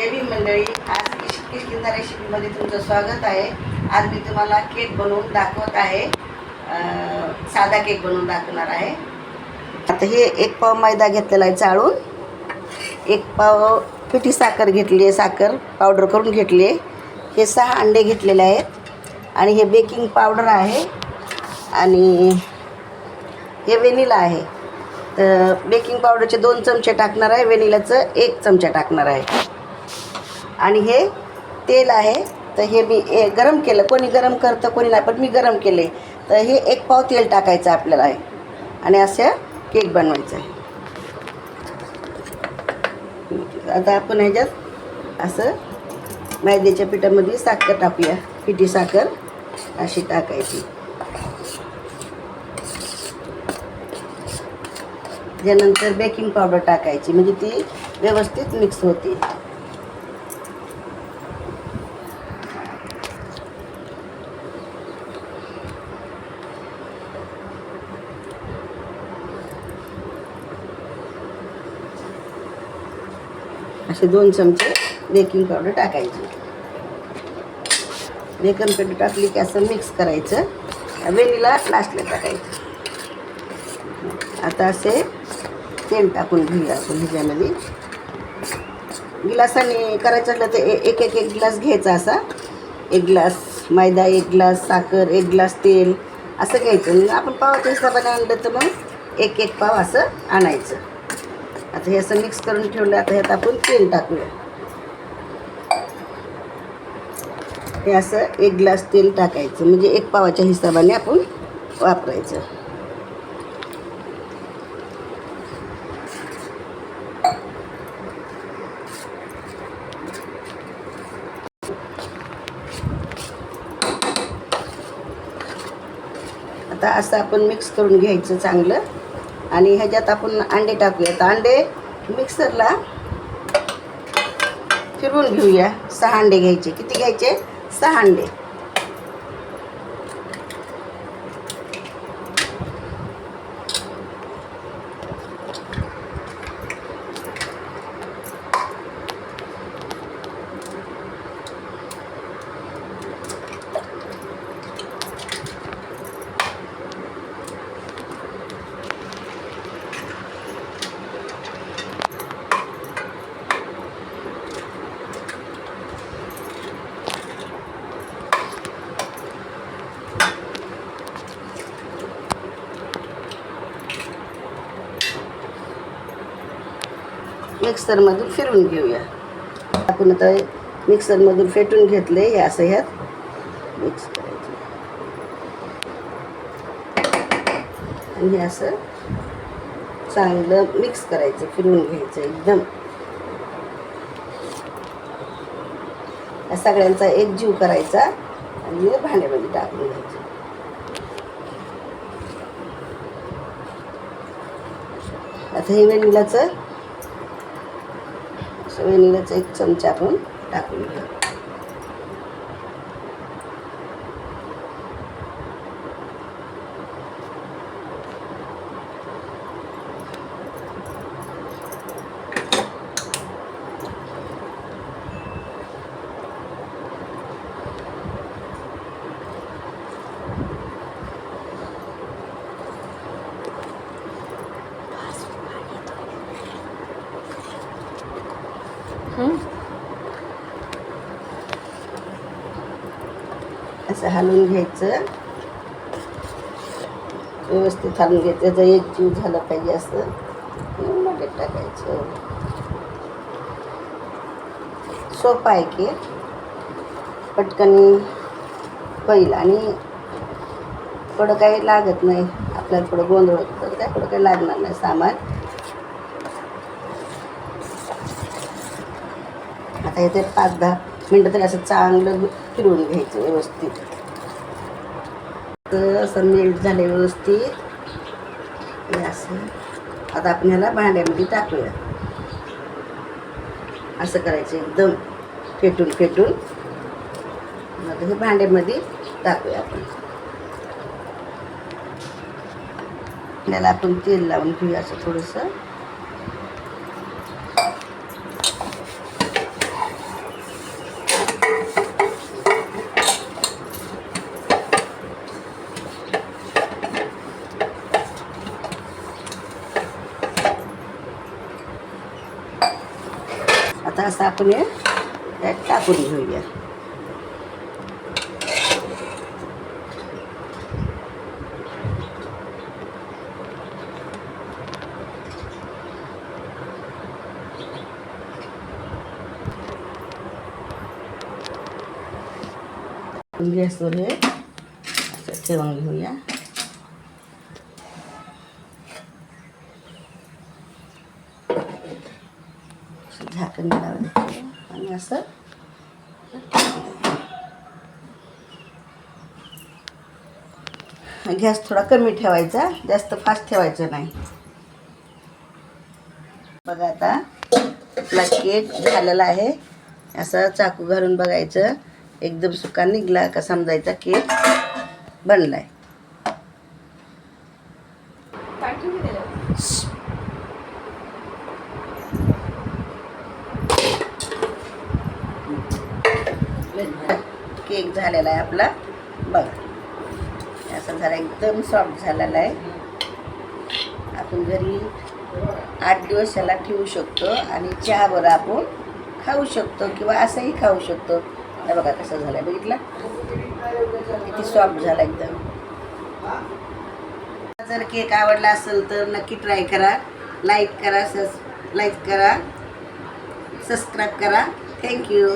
देवी मंडळी आज किश किशकिंदा रेसिपीमध्ये तुमचं स्वागत आहे. आज मी तुम्हाला केक बनवून दाखवत आहे. साधा केक बनवून दाखवणार आहे. आता हे एक पाव मैदा घेतलेला आहे चाळून. एक पाव पिठी साखर घेतली आहे साखर पावडर करून घेतली आहे. हे सहा अंडे घेतलेले आहेत. आणि हे बेकिंग पावडर आहे. आणि हे व्हेनिला आहे. तर बेकिंग पावडरचे दोन चमचे टाकणार आहे. वेनिलाचं एक चमचा टाकणार आहे. आणि हे तेल आहे. तर हे मी ए गरम केलं. कोणी गरम करतं कोणी नाही पण मी गरम केले. तर हे एक पाव तेल टाकायचं आपल्याला. आहे आणि असं केक बनवायचं आहे. आता आपण ह्याच्यात असं मैद्याच्या पिठामध्ये साखर टाकूया. पिठी साखर अशी टाकायची. त्यानंतर बेकिंग पावडर टाकायची. म्हणजे ती व्यवस्थित मिक्स होते. असे दोन चमचे बेकिंग पावडर टाकायची. बेकिंग पावडर टाकली की असं मिक्स करायचं. वेलीला लास्टला टाकायचं. आता असे तेल टाकून घेऊया आपण ह्याच्यामध्ये. गिलासाने करायचं असलं तर ए- एक एक एक ग्लास घ्यायचा असा. एक ग्लास मैदा एक ग्लास साखर एक ग्लास तेल असं घ्यायचं. आपण पावाच्या हिशोबाने आणलं तर मग एक एक पाव असं आणायचं. आता हे असं मिक्स करून ठेवलं आता ह्यात आपण तेल टाकूया. हे असं एक ग्लास तेल टाकायचं. म्हणजे एक पावाच्या हिशोबाने आपण वापरायचं. आता असं आपण मिक्स करून घ्यायचं चांगलं. आणि ह्याच्यात आपण अंडे टाकूया. तर अंडे मिक्सरला फिरवून घेऊया. सहा अंडे घ्यायचे. किती घ्यायचे? सहा अंडे. मिक्सरमधून फिरून घेऊया. आपण आता मिक्सरमधून फेटून घेतले हे असं ह्यात मिक्स करायचं. आणि हे असं चांगलं मिक्स करायचं फिरवून घ्यायचं एकदम. या सगळ्यांचा एक जीव करायचा आणि भांड्यामध्ये टाकून घ्यायचं. आता हे वेनिलाचं व्हॅनिलाचा एक चमचा आपण टाकून घेऊ. असं हलवून घ्यायचं. व्यवस्थित हलवून घ्यायचं. त्याचा एक जीव झाला पाहिजे असं. मध्ये टाकायचं. सोपा आहे की. पटकन होईल आणि थोडं काही लागत नाही. आपल्याला थोडं गोंधळ होतं तर काय थोडं काही लागणार नाही सामान. आता इथे पाच दहा मिनटं तरी असं चांगलं फिरवून घ्यायचं व्यवस्थित. तर असं मेल्ट झालं व्यवस्थित. असं. आता आपण ह्याला भांड्यामध्ये टाकूया. असं करायचं एकदम फेटून फेटून. मग हे भांड्यामध्ये टाकूया आपण. आपल्याला आपण तेल लावून घेऊया असं थोडंसं. आता असं आपण हे त्यात टाकून घेऊया गॅसवर हे असं झाकण लावायचं आणि असं गॅस थोडा कमी ठेवायचा जास्त फास्ट ठेवायचं नाही. बघा आता आपला केक झालेला आहे. असं चाकू घालून बघायचं. एकदम सुका निघला का समजायचा केक बनलाय. केक झालेला आहे आपला. बघा. असा झाला एकदम सॉफ्ट झालेला आहे. आपण घरी आठ दिवस याला ठेवू शकतो आणि चहावर आपण खाऊ शकतो किंवा असंही खाऊ शकतो. हे बघा कसं झालं बघितलं? किती सॉफ्ट झाला एकदम. जर केक आवडला असेल तर नक्की ट्राय करा. लाईक करा सस लाईक करा. सबस्क्राईब करा. Thank you